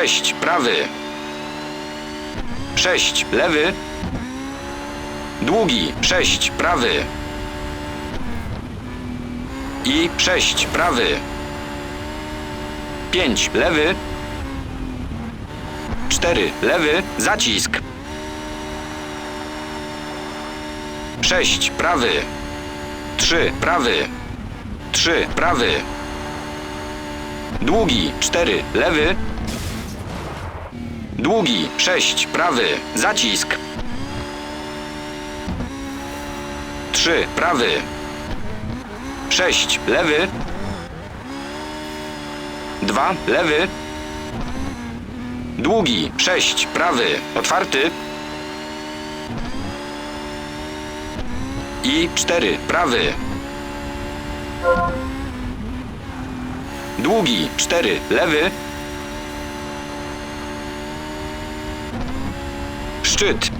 sześć, prawy. Sześć, lewy. Długi, sześć, prawy. I sześć, prawy. Pięć, lewy. Cztery, lewy, zacisk. Sześć, prawy. Trzy, prawy. Trzy, prawy. Długi, cztery, lewy. Długi, sześć, prawy, zacisk. Trzy, prawy. Sześć, lewy. Dwa, lewy. Długi, sześć, prawy, otwarty. I cztery, prawy. Długi, cztery, lewy. Szczyt.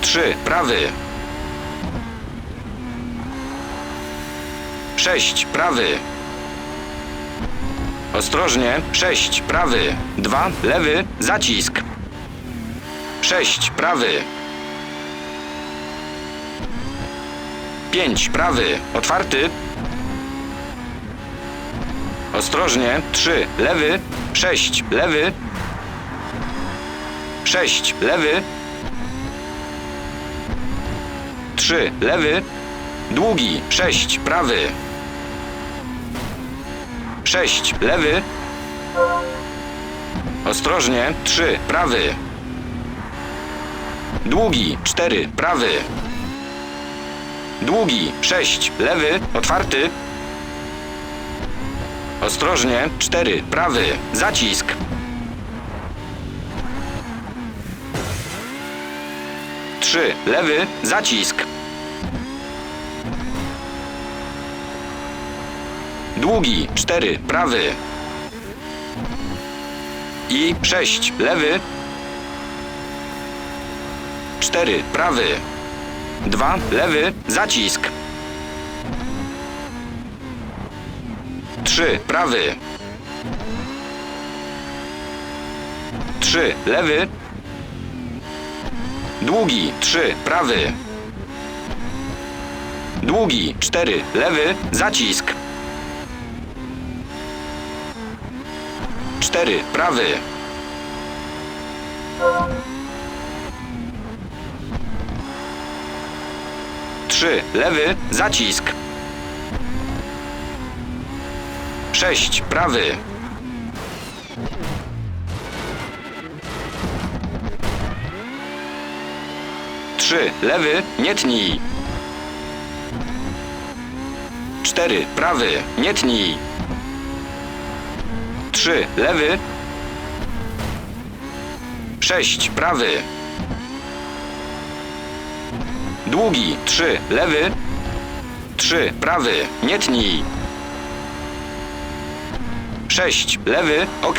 Trzy, prawy. Sześć, prawy. Ostrożnie. Sześć, prawy. Dwa, lewy, zacisk. Sześć, prawy. Pięć, prawy, otwarty. Ostrożnie. Trzy, lewy. Sześć, lewy. Sześć, lewy. Trzy, lewy. Długi, sześć, prawy. Sześć, lewy. Ostrożnie. Trzy, prawy. Długi, cztery, prawy. Długi, sześć, lewy, otwarty. Ostrożnie, cztery, prawy, zacisk. Trzy, lewy, zacisk. Długi, cztery, prawy. I sześć, lewy. Cztery, prawy. Dwa, lewy, zacisk. Trzy, prawy. Trzy, lewy. Długi, trzy, prawy. Długi, cztery, lewy, zacisk. Cztery, prawy. Trzy, lewy, zacisk. Sześć, prawy. Trzy, lewy, nie tnij. Cztery, prawy, nie tnij. Trzy, lewy. Sześć, prawy. Długi, trzy, lewy. Trzy, prawy, nie tnij. Sześć, lewy, ok.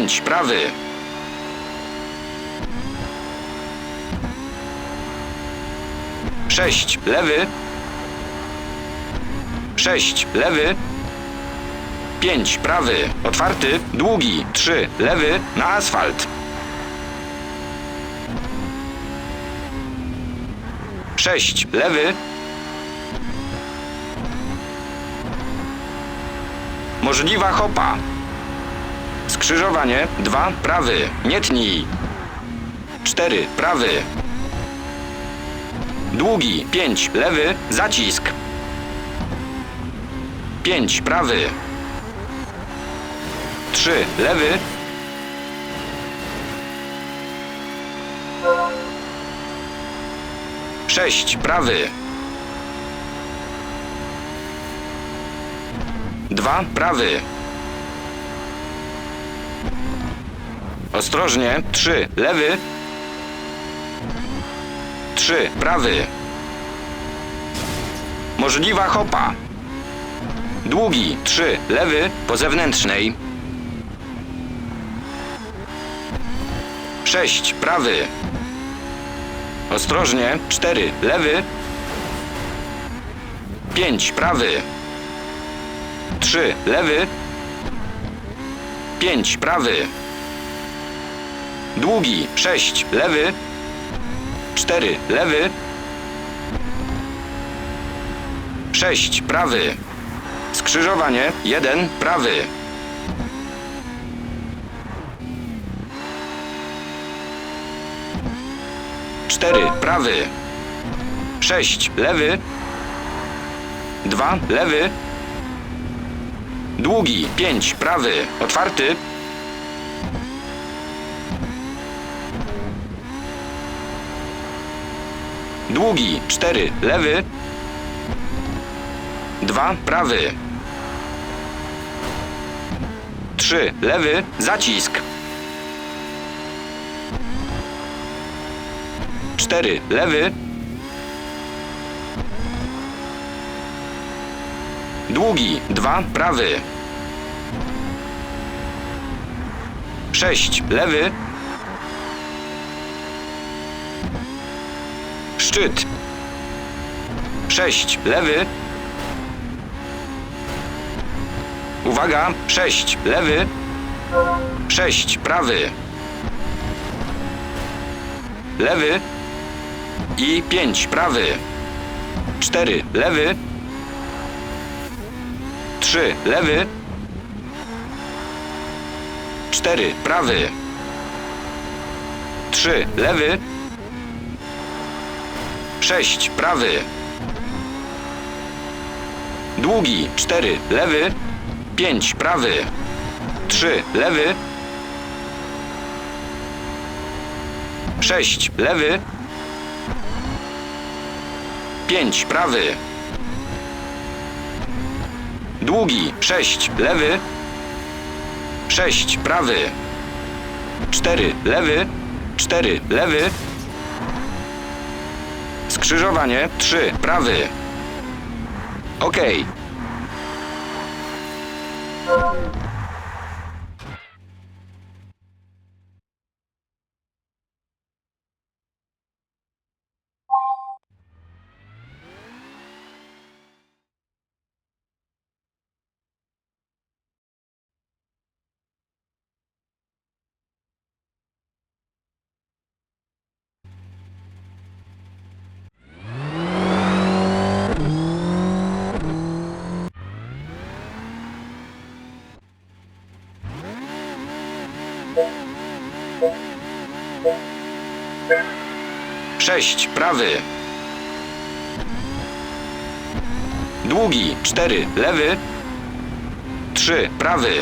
Pięć, prawy. Sześć, lewy. Sześć, lewy. Pięć, prawy. Otwarty, długi. Trzy, lewy, na asfalt. Sześć, lewy. Możliwa hopa. Skrzyżowanie. 2. Prawy. Nie tnij. 4. Prawy. Długi. 5. Lewy. Zacisk. 5. Prawy. 3. Lewy. Sześć, prawy. Dwa, prawy. Ostrożnie, trzy, lewy. Trzy, prawy. Możliwa hopa. Długi, trzy, lewy, po zewnętrznej. Sześć, prawy. Ostrożnie, cztery, lewy. Pięć, prawy. Trzy, lewy. Pięć, prawy. Długi, sześć, lewy. Cztery, lewy. Sześć, prawy. Skrzyżowanie, jeden, prawy. Cztery, prawy. Sześć, lewy. Dwa, lewy. Długi, pięć, prawy. Otwarty. Długi, cztery, lewy. Dwa, prawy. Trzy, lewy, zacisk. Cztery, lewy. Długi, dwa, prawy. Sześć, lewy. Szczyt. Sześć, lewy. Uwaga, sześć, lewy. Sześć, prawy. Lewy. I pięć, prawy. Cztery, lewy. Trzy, lewy. Cztery, prawy. Trzy, lewy. Sześć, prawy. Długi, cztery, lewy. Pięć, prawy. Trzy, lewy. Sześć, lewy. Pięć, prawy. Długi, sześć, lewy. Sześć, prawy. Cztery, lewy. Cztery, lewy. Skrzyżowanie 3, prawy. OK. 6, prawy. Długi, 4, lewy. 3, prawy.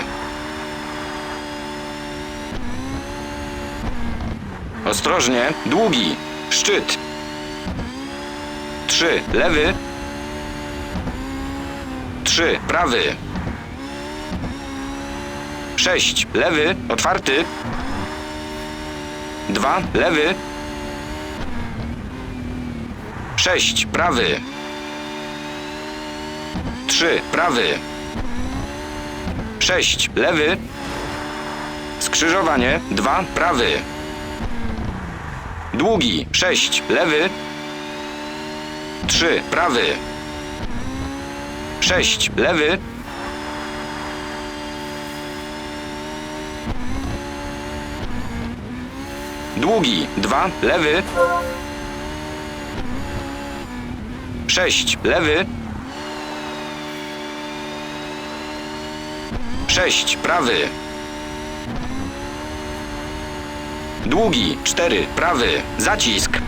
Ostrożnie, długi, szczyt. 3, lewy. 3, prawy. 6, lewy, otwarty. 2, lewy, Sześć, prawy. Trzy, prawy. Sześć, lewy. Skrzyżowanie, dwa, prawy. Długi, sześć, lewy. Trzy, prawy. Sześć, lewy. Długi, dwa, lewy. Sześć, lewy. Sześć, prawy. Długi, cztery, prawy. Zacisk.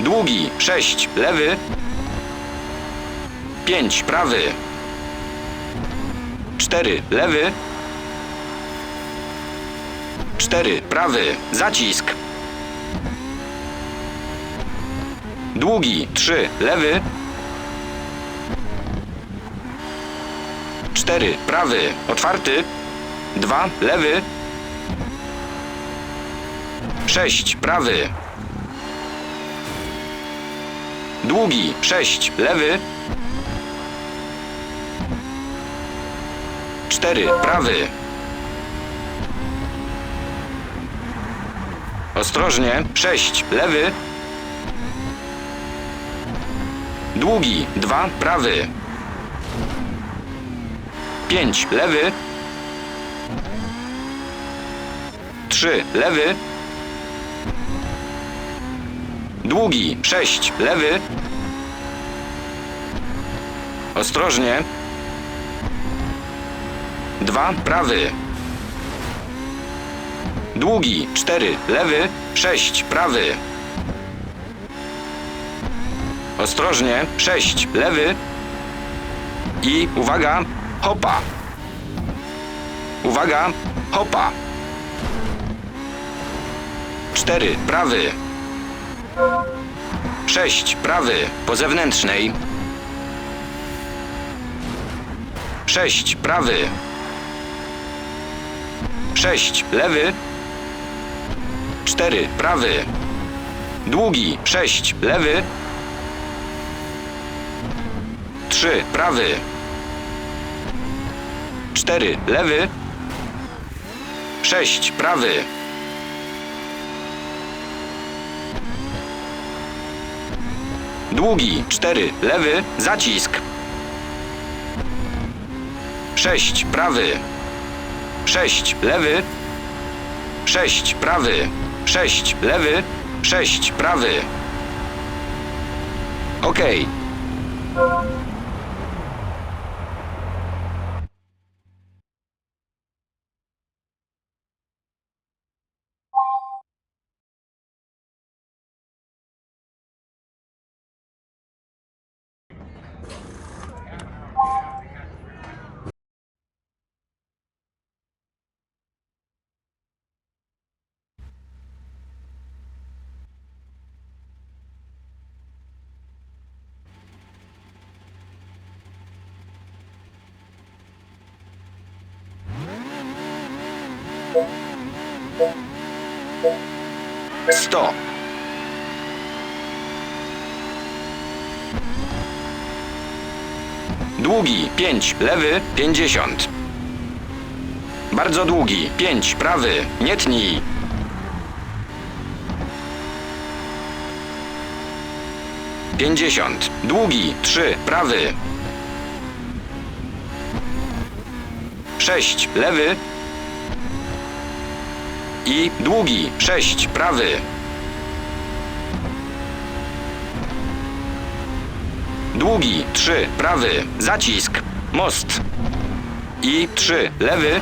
Długi, sześć, lewy. Pięć, prawy. Cztery, lewy. 4, prawy, zacisk. Długi, 3, lewy. 4, prawy, otwarty. 2, lewy. 6, prawy. Długi, 6, lewy. 4, prawy. Ostrożnie, 6, lewy. Długi, 2, prawy. 5, lewy. 3, lewy. Długi, 6, lewy. Ostrożnie. 2, prawy. Długi, 4, lewy, 6, prawy. Ostrożnie, 6, lewy. I uwaga, hopa. Uwaga, hopa. 4, prawy. 6, prawy, po zewnętrznej. 6, prawy. 6, lewy. 4, prawy. Długi, 6, lewy. 3, prawy. 4, lewy. 6, prawy. Długi, 4, lewy, zacisk. 6, prawy. 6, lewy. 6, prawy. 6, lewy. 6, prawy. OK. Sto. Długi 5, lewy 50. Bardzo długi 5, prawy, nie tnij. Pięćdziesiąt. Długi trzy, prawy. Sześć, lewy. I długi. Sześć, prawy. Długi, trzy, prawy, zacisk, most. I trzy, lewy.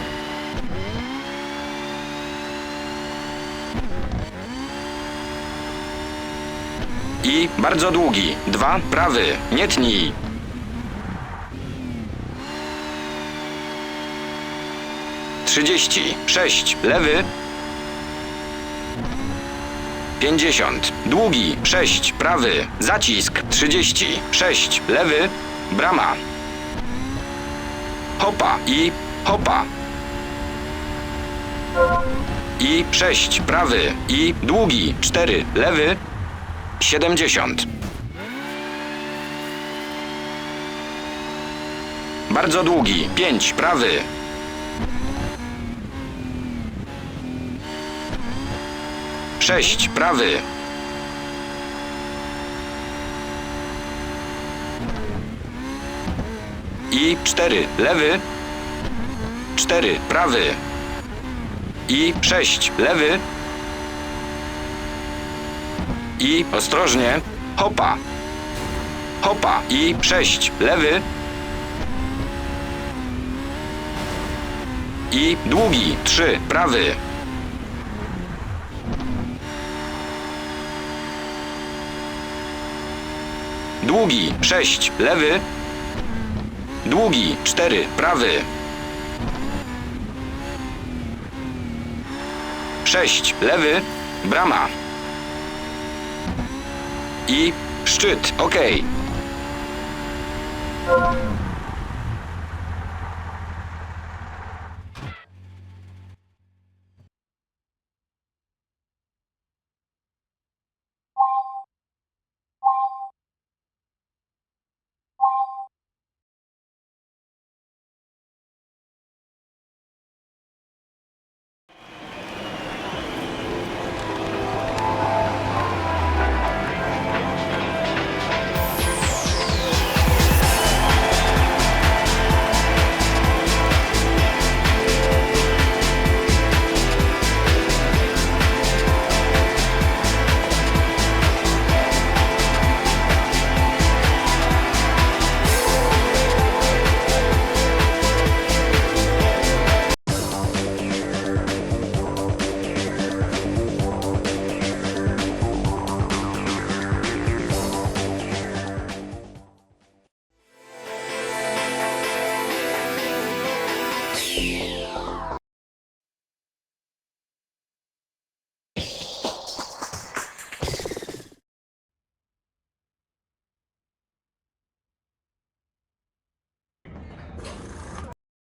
I bardzo długi, dwa, prawy, nie tnij. Trzydzieści, sześć, lewy. Pięćdziesiąt. Długi. Sześć. Prawy. Zacisk. Trzydzieści. Sześć. Lewy. Brama. Hopa. I hopa. I sześć. Prawy. I długi. Cztery. Lewy. Siedemdziesiąt. Bardzo długi. Pięć. Prawy. Sześć, prawy. I cztery, lewy. Cztery, prawy. I sześć, lewy. I ostrożnie, hopa. Hopa. I sześć, lewy. I długi, trzy, prawy. Długi 6, lewy. Długi 4, prawy. 6, lewy, brama. I szczyt, ok.